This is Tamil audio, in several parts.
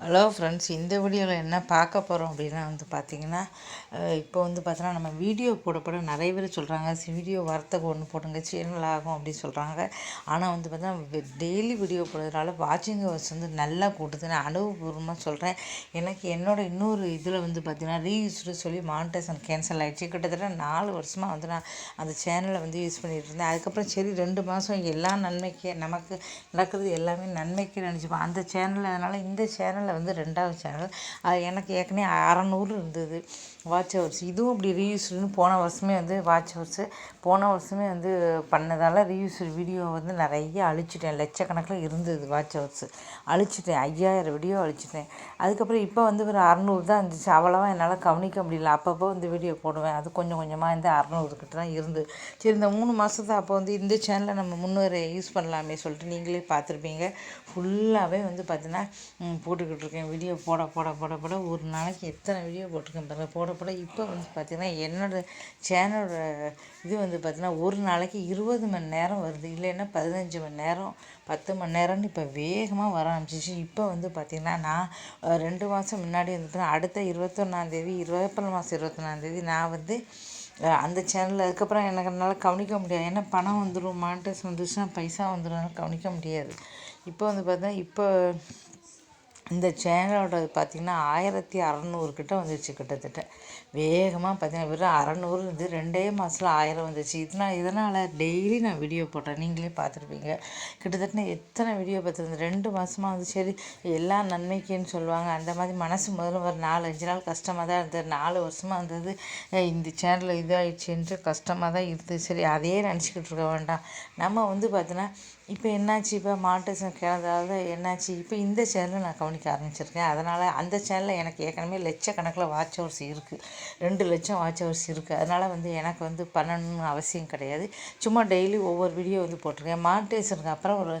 ஹலோ ஃப்ரெண்ட்ஸ் இந்த வீடியோவில் என்ன பார்க்க போகிறோம் அப்படின்னா வந்து பார்த்திங்கன்னா இப்போ வந்து பார்த்தோன்னா நம்ம வீடியோ போட போட நிறைய பேர் சொல்கிறாங்க வீடியோ வரத்துக்கு ஒன்று போடுங்க சேனல் ஆகும் அப்படின்னு சொல்கிறாங்க ஆனால் வந்து பார்த்தா டெய்லி வீடியோ போடுறதுனால வாட்சிங் ஹவர்ஸ் வந்து நல்லா கூட்டுது. நான் அனுபவபூர்வமாக சொல்கிறேன் எனக்கு என்னோட இன்னொரு இதில் வந்து பார்த்திங்கன்னா ரீயூஸ்டு சொல்லி மானிட்டேஷன் கேன்சல் ஆகிடுச்சு கிட்டத்தட்ட நாலு வருஷமாக வந்து நான் அந்த சேனலை வந்து யூஸ் பண்ணிகிட்டு இருந்தேன். அதுக்கப்புறம் சரி ரெண்டு மாதம் எல்லா நன்மைக்கு நமக்கு நடக்கிறது எல்லாமே நன்மைக்கு நினச்சிப்போம் அந்த சேனல் அதனால் இந்த சேனலில் வந்து ரெண்டாவது சேனல். அது எனக்கு ஏற்கனவே அறநூறு இருந்தது. வாட்ச் ஹவர்ஸ் இதுவும் அப்படி ரீயூஸ்டுன்னு போன வருஷமே வந்து வாட்ச் ஹவர்ஸு போன வருஷமே வந்து பண்ணதால் ரீயூஸ்டு வீடியோ வந்து நிறைய அழிச்சிட்டேன். லட்சக்கணக்கில் இருந்தது வாட்ச் ஹவர்ஸு அழிச்சிட்டேன். ஐயாயிரம் வீடியோ அழிச்சிட்டேன். அதுக்கப்புறம் இப்போ வந்து ஒரு அறநூறு தான் இருந்துச்சு. அவ்வளோவா என்னால் கவனிக்க முடியல. அப்பப்போ வந்து வீடியோ போடுவேன். அது கொஞ்சம் கொஞ்சமாக இந்த அறநூறுக்கிட்ட தான் இருந்து சரி இந்த மூணு மாதத்தை அப்போ வந்து இந்த சேனலை நம்ம முன்னேற யூஸ் பண்ணலாமே சொல்லிட்டு நீங்களே பார்த்துருப்பீங்க. ஃபுல்லாகவே வந்து பார்த்தீங்கன்னா போட்டுக்கிட்டு போட்டிருக்கேன். வீடியோ போட போட போட போட ஒரு நாளைக்கு எத்தனை வீடியோ போட்டிருக்கேன் பாருங்கள் போட போட இப்போ வந்து பார்த்திங்கன்னா என்னோடய சேனலோட இது வந்து பார்த்திங்கன்னா ஒரு நாளைக்கு இருபது மணி நேரம் வருது. இல்லைன்னா பதினஞ்சு மணி நேரம் பத்து மணி நேரம்னு இப்போ வேகமாக வர ஆரம்பிச்சிச்சு. இப்போ வந்து பார்த்திங்கன்னா நான் ரெண்டு மாதம் முன்னாடி வந்து அடுத்த இருபத்தொன்னாந்தேதி ஏப்ரல் மாதம் இருபத்தொன்னாந்தேதி நான் வந்து அந்த சேனலில் அதுக்கப்புறம் எனக்கு என்னால் கவனிக்க முடியாது. ஏன்னா பணம் வந்துடும் மாண்டஸ் வந்துச்சுன்னா பைசா வந்துடும் கவனிக்க முடியாது. இப்போ வந்து பார்த்தா இப்போ இந்த சேனலோட பார்த்திங்கன்னா ஆயிரத்தி அறநூறு கிட்ட வந்துடுச்சு கிட்டத்தட்ட. வேகமாக பார்த்திங்கன்னா வெறும் அறநூறு இருந்து ரெண்டே மாதத்தில் ஆயிரம் வந்துச்சு. இதனால் இதனால் டெய்லி நான் வீடியோ போட்டேன். நீங்களே பார்த்துருப்பீங்க. கிட்டத்தட்ட எத்தனை வீடியோ பார்த்துருந்தேன்? ரெண்டு மாதமாக வந்து சரி எல்லாம் நன்மைக்குன்னு சொல்லுவாங்க. அந்த மாதிரி மனசு முதல்ல ஒரு நாலு அஞ்சு நாள் கஷ்டமாக தான் இருந்தது. நாலு வருஷமாக இருந்தது இந்த சேனலில் இதாகிடுச்சுன்ட்டு கஷ்டமாக தான் இருந்தது. சரி அதையே நினச்சிக்கிட்டு இருக்க வேண்டாம். நம்ம வந்து பார்த்தோன்னா இப்போ என்னாச்சு? இப்போ மானிட்டேஷன் கிளந்ததால் என்னாச்சு? இப்போ இந்த சேனலில் நான் கவனிக்க ஆரம்பிச்சிருக்கேன். அதனால் அந்த சேனலில் எனக்கு ஏற்கனவே லட்சக்கணக்கில் வாட்ச் ஹவர்ஸ் இருக்குது ரெண்டு லட்சம் வாட்ச் ஹவர்ஸ் இருக்குது அதனால் வந்து எனக்கு வந்து பண்ணணும்னு அவசியம் கிடையாது. சும்மா டெய்லி ஒவ்வொரு வீடியோ வந்து போட்டிருக்கேன். மானிட்டேஷனுக்கு அப்புறம் ஒரு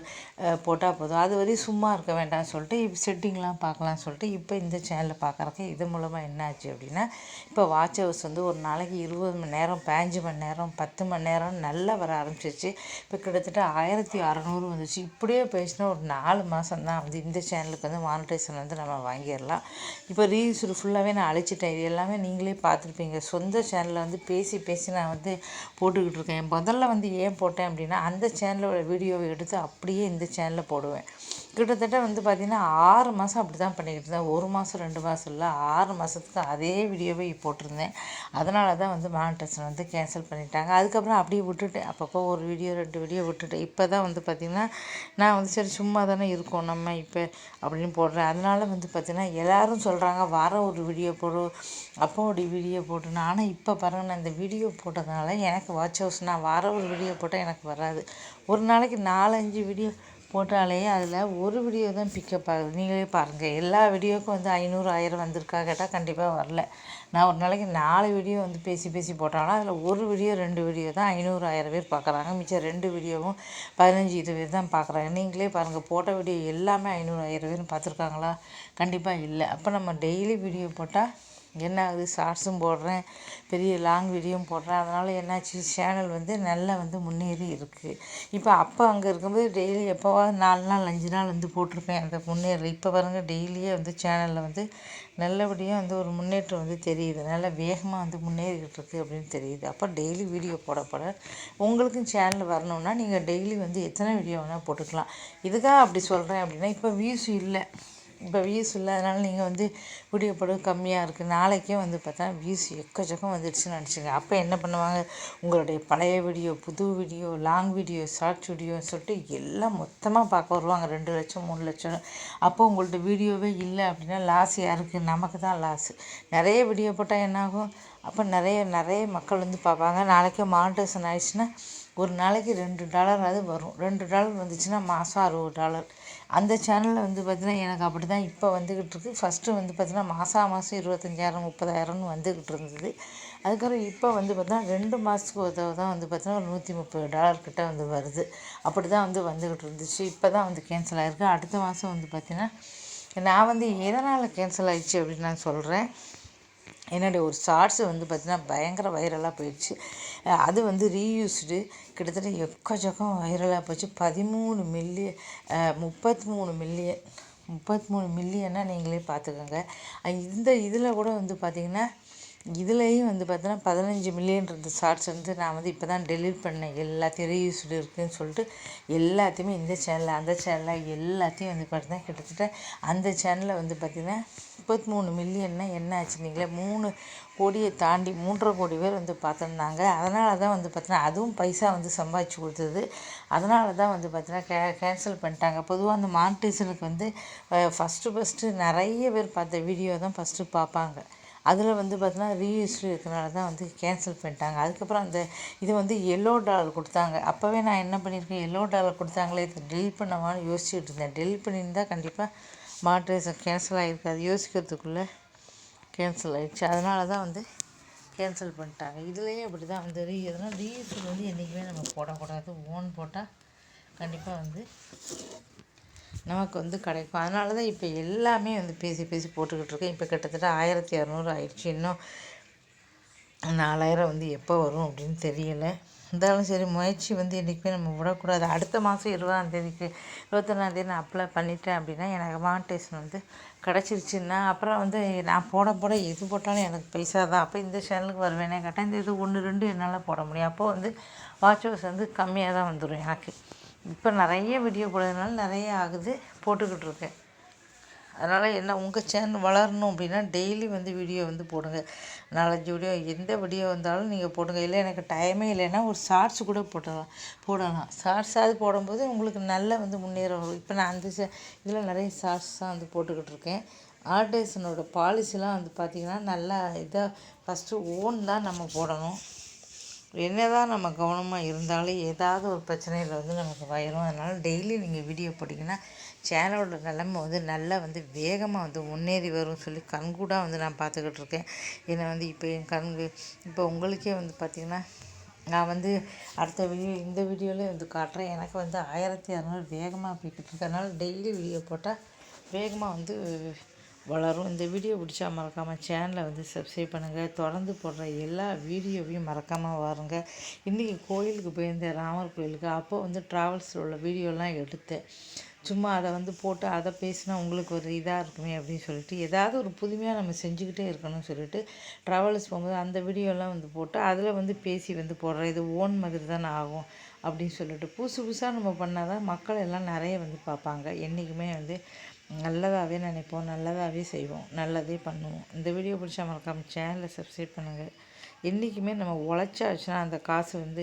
போட்டால் போதும். அது வரையும் சும்மா இருக்க வேண்டாம்னு சொல்லிட்டு இப்போ செட்டிங்லாம் பார்க்கலாம்னு சொல்லிட்டு இப்போ இந்த சேனலில் பார்க்குறக்கு இது மூலமாக என்னாச்சு அப்படின்னா இப்போ வாட்ச் ஹவர்ஸ் வந்து ஒரு நாளைக்கு இருபது மணி நேரம் பதினஞ்சு மணி நேரம் பத்து மணி நேரம் நல்லா வர ஆரம்பிச்சிருச்சு. இப்போ கிட்டத்தட்ட ஆயிரத்தி அறுநூறு அறநூறு வந்துச்சு. இப்படியே பேசினா ஒரு நாலு மாதம் தான் வந்து இந்த சேனலுக்கு வந்து மானிட்டைசன் வந்து நம்ம வாங்கிடலாம். இப்போ ரீல்ஸ் ஃபுல்லாகவே நான் அழிச்சிட்டேன். இது எல்லாமே நீங்களே பார்த்துருப்பீங்க. சொந்த சேனலில் வந்து பேசி பேசி நான் வந்து போட்டுக்கிட்டு இருக்கேன். முதல்ல வந்து ஏன் போட்டேன் அப்படின்னா அந்த சேனலோட வீடியோவை எடுத்து அப்படியே இந்த சேனலில் போடுவேன். கிட்டத்தட்ட வந்து பார்த்திங்கன்னா ஆறு மாதம் அப்படி தான் பண்ணிக்கிட்டு இருந்தேன். ஒரு மாதம் ரெண்டு மாதம் இல்லை ஆறு மாதத்துக்கு அதே வீடியோவை போட்டிருந்தேன். அதனால தான் வந்து மானிட்டேஷன் வந்து கேன்சல் பண்ணிட்டாங்க. அதுக்கப்புறம் அப்படியே விட்டுட்டேன். அப்பப்போ ஒரு வீடியோ ரெண்டு வீடியோ விட்டுட்டேன். இப்போ தான் வந்து பார்த்திங்கன்னா நான் வந்து சரி சும்மா தானே இருக்கோம் நம்ம இப்போ அப்படின்னு போடுறேன். அதனால வந்து பார்த்திங்கன்னா எல்லோரும் சொல்கிறாங்க வர ஒரு வீடியோ போடு அப்போடைய வீடியோ போட்டுன்னு ஆனால் இப்போ பாருங்கள் நான் இந்த வீடியோ போட்டதுனால எனக்கு வாட்ச் ஹவுஸ் நான் வர ஒரு வீடியோ போட்டால் எனக்கு வராது. ஒரு நாளைக்கு நாலஞ்சு வீடியோ போட்டாலே அதில் ஒரு வீடியோ தான் பிக்கப் ஆகுது. நீங்களே பாருங்கள் எல்லா வீடியோவுக்கும் வந்து ஐநூறு ஆயிரம் வந்திருக்கா கேட்டால் கண்டிப்பாக வரல. நான் ஒரு நாளைக்கு நாலு வீடியோ வந்து பேசி பேசி போட்டாலும் அதில் ஒரு வீடியோ ரெண்டு வீடியோ தான் ஐநூறு ஆயிரம் பேர் பார்க்குறாங்க மிச்சம் ரெண்டு வீடியோவும் பதினஞ்சு இருபது பேர் தான் பார்க்குறாங்க நீங்களே பாருங்கள் போட்ட வீடியோ எல்லாமே ஐநூறு ஆயிரம் பேர் பார்த்துருக்காங்களா கண்டிப்பாக இல்லை. அப்போ நம்ம டெய்லி வீடியோ போட்டால் என்ன ஆகுது ஷார்ட்ஸும் போடுறேன் பெரிய லாங் வீடியோவும் போடுறேன். அதனால் என்னாச்சு? சேனல் வந்து நல்லா வந்து முன்னேறி இருக்குது இப்போ அப்போ அங்கே இருக்கும்போது டெய்லி எப்போவா நாலு நாள் அஞ்சு நாள் வந்து போட்டிருப்பேன். அந்த முன்னேறி இப்போ பாருங்கள் டெய்லியே வந்து சேனலில் வந்து நல்லபடியாக வந்து ஒரு முன்னேற்றம் வந்து தெரியுது. நல்லா வேகமாக வந்து முன்னேறிக்கிட்டு இருக்குது அப்படின்னு தெரியுது. அப்போ டெய்லி வீடியோ போடப்பட உங்களுக்கும் சேனல் வரணும்னா நீங்கள் டெய்லி வந்து எத்தனை வீடியோ வேணால் போட்டுக்கலாம். இதுக்காக அப்படி சொல்கிறேன் அப்படின்னா இப்போ வியூஸ் இல்லை. இப்போ வியூஸ் இல்லாதனால நீங்கள் வந்து வீடியோ போட கம்மியாக இருக்குது நாளைக்கே வந்து பார்த்தா வியூஸ் எக்கச்சக்கம் வந்துடுச்சுன்னு நினச்சிங்க அப்போ என்ன பண்ணுவாங்க? உங்களுடைய பழைய வீடியோ புது வீடியோ லாங் வீடியோ ஷார்ட்ஸ் வீடியோன்னு சொல்லிட்டு எல்லாம் மொத்தமாக பார்க்க வருவாங்க. ரெண்டு லட்சம் மூணு லட்சம் அப்போ உங்கள்ட்ட வீடியோவே இல்லை அப்படின்னா லாஸ் யாருக்கு? நமக்கு தான் லாஸ் நிறைய வீடியோ போட்டால் என்னாகும்? அப்போ நிறைய நிறைய மக்கள் வந்து பார்ப்பாங்க. நாளைக்கே மானிட்டேஷன் ஆயிடுச்சுன்னா ஒரு நாளைக்கு ரெண்டு டாலராவது வரும். ரெண்டு டாலர் வந்துச்சுன்னா மாதம் அறுபது டாலர் அந்த சேனலில் வந்து பார்த்திங்கன்னா எனக்கு அப்படி தான் இப்போ வந்துக்கிட்டு இருக்குது ஃபஸ்ட்டு வந்து பார்த்திங்கன்னா மாதம் மாதம் இருபத்தஞ்சாயிரம் முப்பதாயிரம்னு வந்துக்கிட்டு இருந்தது. அதுக்கப்புறம் இப்போ வந்து பார்த்தீங்கன்னா ரெண்டு மாதத்துக்கு ஒரு தடவை தான் வந்து பார்த்தீங்கன்னா ஒரு நூற்றி முப்பது டாலர் கிட்டே வந்து வருது. அப்படி தான் வந்து வந்துக்கிட்டு இருந்துச்சு. இப்போ தான் வந்து கேன்சல் ஆகிருக்கு அடுத்த மாதம் வந்து பார்த்திங்கன்னா நான் வந்து எதனால் கேன்சல் ஆகிடுச்சு அப்படின்னு நான் சொல்கிறேன் என்னுடைய ஒரு ஷார்ட்ஸு வந்து பார்த்திங்கன்னா பயங்கர வைரலாக போயிடுச்சு. அது வந்து ரீயூஸ்டு கிட்டத்தட்ட எக்கச்சக்கம் வைரலாக போச்சு. பதிமூணு மில்லியன் முப்பத்தி மூணு மில்லியன் முப்பத்தி மூணு மில்லியன்னா நீங்களே பார்த்துக்கோங்க இந்த இதில் கூட வந்து பார்த்திங்கன்னா இதுலேயும் வந்து பார்த்தோன்னா பதினஞ்சு மில்லியன் இருந்த ஷார்ட்ஸ் வந்து நான் வந்து இப்போ தான் டெலிட் பண்ணேன். எல்லாத்தையும் ரீயூஸ்டு இருக்குதுன்னு சொல்லிட்டு எல்லாத்தையுமே இந்த சேனலில் அந்த சேனலில் எல்லாத்தையும் வந்து பார்த்தீங்கன்னா கிட்டத்தட்ட அந்த சேனலில் வந்து பார்த்திங்கன்னா முப்பத்தி மூணு மில்லியன்னா என்ன ஆச்சு நீங்களே? மூணு கோடியை தாண்டி மூன்றரை கோடி பேர் வந்து பார்த்துருந்தாங்க. அதனால தான் வந்து பார்த்தீங்கன்னா அதுவும் பைசா வந்து சம்பாதிச்சு கொடுத்தது. அதனால தான் வந்து பார்த்தீங்கன்னா கே கேன்சல் பண்ணிட்டாங்க. பொதுவாக அந்த மானிட்டேஷனுக்கு வந்து ஃபஸ்ட்டு ஃபஸ்ட்டு நிறைய பேர் பார்த்த வீடியோ தான் ஃபஸ்ட்டு பார்ப்பாங்க. அதில் வந்து பார்த்தீங்கன்னா ரீயூஸ்டு இருக்கிறனால தான் வந்து கேன்சல் பண்ணிட்டாங்க. அதுக்கப்புறம் அந்த இது வந்து எல்லோ டாலர் கொடுத்தாங்க. அப்போவே நான் என்ன பண்ணியிருக்கேன்? எல்லோ டாலர் கொடுத்தாங்களே இதை டெலிட் பண்ணவான்னு யோசிச்சுட்டு இருந்தேன். டெலிட் பண்ணியிருந்தால் கண்டிப்பாக மாட்ரேஷன் கேன்சல் ஆகிருக்காது யோசிக்கிறதுக்குள்ளே கேன்சல் ஆகிடுச்சு அதனால தான் வந்து கேன்சல் பண்ணிட்டாங்க. இதுலேயே அப்படி தான் வந்து ரீ எதனால் ரீயூஸில் வந்து என்றைக்குமே நம்ம போடக்கூடாது. ஓன் போட்டால் கண்டிப்பாக வந்து நமக்கு வந்து கிடைக்கும். அதனால தான் இப்போ எல்லாமே வந்து பேசி பேசி போட்டுக்கிட்டு இருக்கேன் இப்போ கிட்டத்தட்ட ஆயிரத்தி இரநூறு ஆயிடுச்சு. இன்னும் நாலாயிரம் வந்து எப்போ வரும் அப்படின்னு தெரியலை. இருந்தாலும் சரி முயற்சி வந்து என்றைக்குமே நம்ம விடக்கூடாது. அடுத்த மாதம் இருபதாம் தேதிக்கு இருபத்தொன்னாந்தேதி நான் அப்ளை பண்ணிட்டேன் அப்படின்னா எனக்கு மானிட்டேஷன் வந்து கிடச்சிருச்சுன்னா அப்புறம் வந்து நான் போட போட எது போட்டாலும் எனக்கு பைசா தான். அப்போ இந்த சேனலுக்கு வருவேனே கேட்டால் இந்த இது ஒன்று ரெண்டு என்னால் போட முடியும். அப்போது வந்து வாட்ச் வந்து கம்மியாக தான் வந்துடும் எனக்கு. இப்போ நிறைய வீடியோ போடுறதுனால நிறைய ஆகுது போட்டுக்கிட்டு இருக்கேன். அதனால் என்ன உங்கள் சேனல் வளரணும் அப்படின்னா டெய்லி வந்து வீடியோ வந்து போடுங்க. நாலஞ்சு வீடியோ எந்த வீடியோ வந்தாலும் நீங்கள் போடுங்க. இல்லை எனக்கு டைமே இல்லைன்னா ஒரு ஷார்ட்ஸ் கூட போடலாம். போடலாம் ஷார்ட்ஸாவது போடும்போது உங்களுக்கு நல்ல வந்து முன்னேற வரும். இப்போ நான் அந்த இதில் நிறைய ஷார்ட்ஸ் தான் வந்து போட்டுக்கிட்டு இருக்கேன். ஆர்டேஷனோட பாலிசிலாம் வந்து பார்த்திங்கன்னா நல்லா இதாக ஃபஸ்ட்டு ஓன் தான் நம்ம போடணும். என்ன தான் நம்ம கவனமாக இருந்தாலும் ஏதாவது ஒரு பிரச்சனையில் வந்து நமக்கு வயிறும். அதனால் டெய்லி நீங்கள் வீடியோ போட்டிங்கன்னா சேனலோட நிலமை வந்து நல்லா வந்து வேகமாக வந்து முன்னேறி வரும்னு சொல்லி கண்கூடாக வந்து நான் பார்த்துக்கிட்டு இருக்கேன். ஏன்னா வந்து இப்போ என் கண்கு இப்போ உங்களுக்கே வந்து பார்த்திங்கன்னா நான் வந்து அடுத்த வீடியோ இந்த வீடியோவில் வந்து காட்டுறேன். எனக்கு வந்து ஆயிரத்தி இரநூறு வேகமாக போய்கிட்டு இருக்கு. அதனால் டெய்லி வீடியோ போட்டால் வேகமாக வந்து வளரும். இந்த வீடியோ பிடிச்சா மறக்காமல் சேனலை வந்து சப்ஸ்கிரைப் பண்ணுங்கள் தொடர்ந்து போடுற எல்லா வீடியோவையும் மறக்காமல் வாருங்க. இன்றைக்கி கோயிலுக்கு போயிருந்தேன் ராமர் கோயிலுக்கு. அப்போ வந்து ட்ராவல்ஸில் உள்ள வீடியோலாம் எடுத்தேன். சும்மா அதை வந்து போட்டு அதை பேசினா உங்களுக்கு ஒரு இதாக இருக்குமே அப்படின்னு சொல்லிட்டு ஏதாவது ஒரு புதுமையாக நம்ம செஞ்சுக்கிட்டே இருக்கணும்னு சொல்லிட்டு ட்ராவல்ஸ் போகும்போது அந்த வீடியோலாம் வந்து போட்டு அதில் வந்து பேசி வந்து போடுற இது ஓன் மாதிரி தானே ஆகும் அப்படின்னு சொல்லிட்டு. புதுசு புதுசாக நம்ம பண்ணால் தான் மக்கள் எல்லாம் நிறைய வந்து பார்ப்பாங்க. என்றைக்குமே வந்து நல்லதாகவே நினைப்போம் நல்லதாகவே செய்வோம் நல்லதே பண்ணுவோம். இந்த வீடியோ பிடிச்சா மறக்காமல் சேனலை சப்ஸ்கிரைப் பண்ணுங்கள் என்றைக்குமே நம்ம உழைச்சாச்சுன்னா அந்த காசு வந்து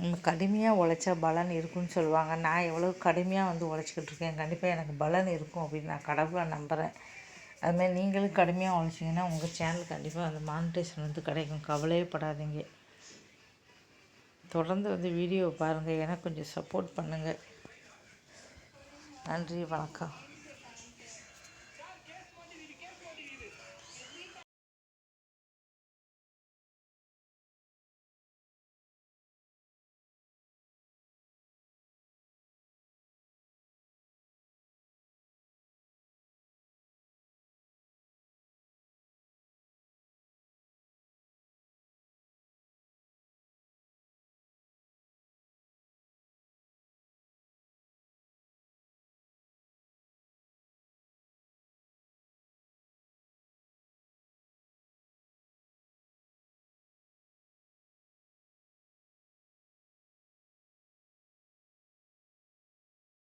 நம்ம கடுமையாக உழைச்சா பலன் இருக்குன்னு சொல்லுவாங்க. நான் எவ்வளோ கடுமையாக வந்து உழைச்சிக்கிட்டு இருக்கேன் கண்டிப்பாக எனக்கு பலன் இருக்கும் அப்படின்னு நான் கடவுளை நம்புகிறேன் அதுமாதிரி நீங்களும் கடுமையாக உழைச்சிங்கன்னா உங்கள் சேனல் கண்டிப்பாக அந்த மானிட்டேஷன் வந்து கிடைக்கும். கவலையே படாதீங்க. தொடர்ந்து வந்து வீடியோ பாருங்கள் எனக்கு கொஞ்சம் சப்போர்ட் பண்ணுங்கள் நன்றி வணக்கம்.